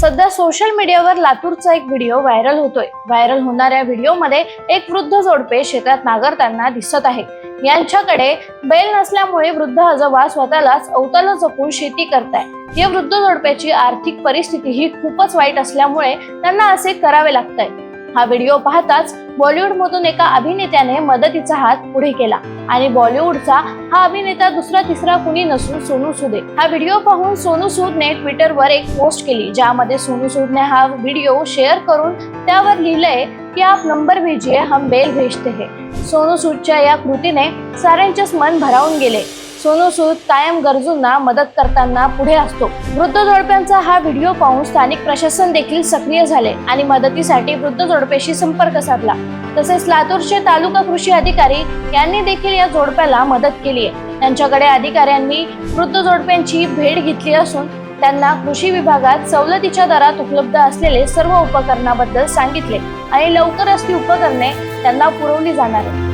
सध्या सोशल मीडियावर लातूरचा एक व्हिडिओ व्हायरल होतोय. व्हायरल होणाऱ्या व्हिडिओमध्ये एक वृद्ध जोडपे शेतात नांगरताना दिसत आहे. यांच्याकडे बैल नसल्यामुळे वृद्ध आजोबा स्वतःलाच अवताला जपून शेती करताय. या वृद्ध जोडप्याची आर्थिक परिस्थिती ही खूपच वाईट असल्यामुळे त्यांना असे करावे लागतंय. हा व्हिडिओ पाहताच बॉलिवूड मधून एका अभिनेत्याने मदतीचा हात पुढे केला आणि बॉलिवूडचा हा अभिनेता दुसरा तिसरा कुणी नसून सोनू सुदे. हा व्हिडिओ पाहून सोनू सूदने ट्विटरवर एक पोस्ट केली ज्यामध्ये सोनू सूदने हा व्हिडिओ शेअर करून त्यावर लिहिलंय की आप नंबर भेजिए हम बेल भेजते है. सोनू सूदच्या या कृतीने साऱ्यांचेच मन भरावून गेले. सोनू सूद कायम गरजूंना मदत करताना पुढे असतो. वृद्ध जोडप्यांचा हा व्हिडिओ पाहून स्थानिक प्रशासन देखील सक्रिय झाले आणि मदतीसाठी वृद्ध जोडप्याशी संपर्क साधला. तसेच लातूरचे तालुका कृषी अधिकारी यांनी देखील या जोडप्याला मदत केली आहे. त्यांच्याकडे अधिकाऱ्यांनी वृद्ध जोडप्यांची भेट घेतली असून त्यांना कृषी विभागात सवलतीच्या दरात उपलब्ध असलेले सर्व उपकरणाबद्दल सांगितले आणि लवकरच ती उपकरणे त्यांना पुरवली जाणार आहेत.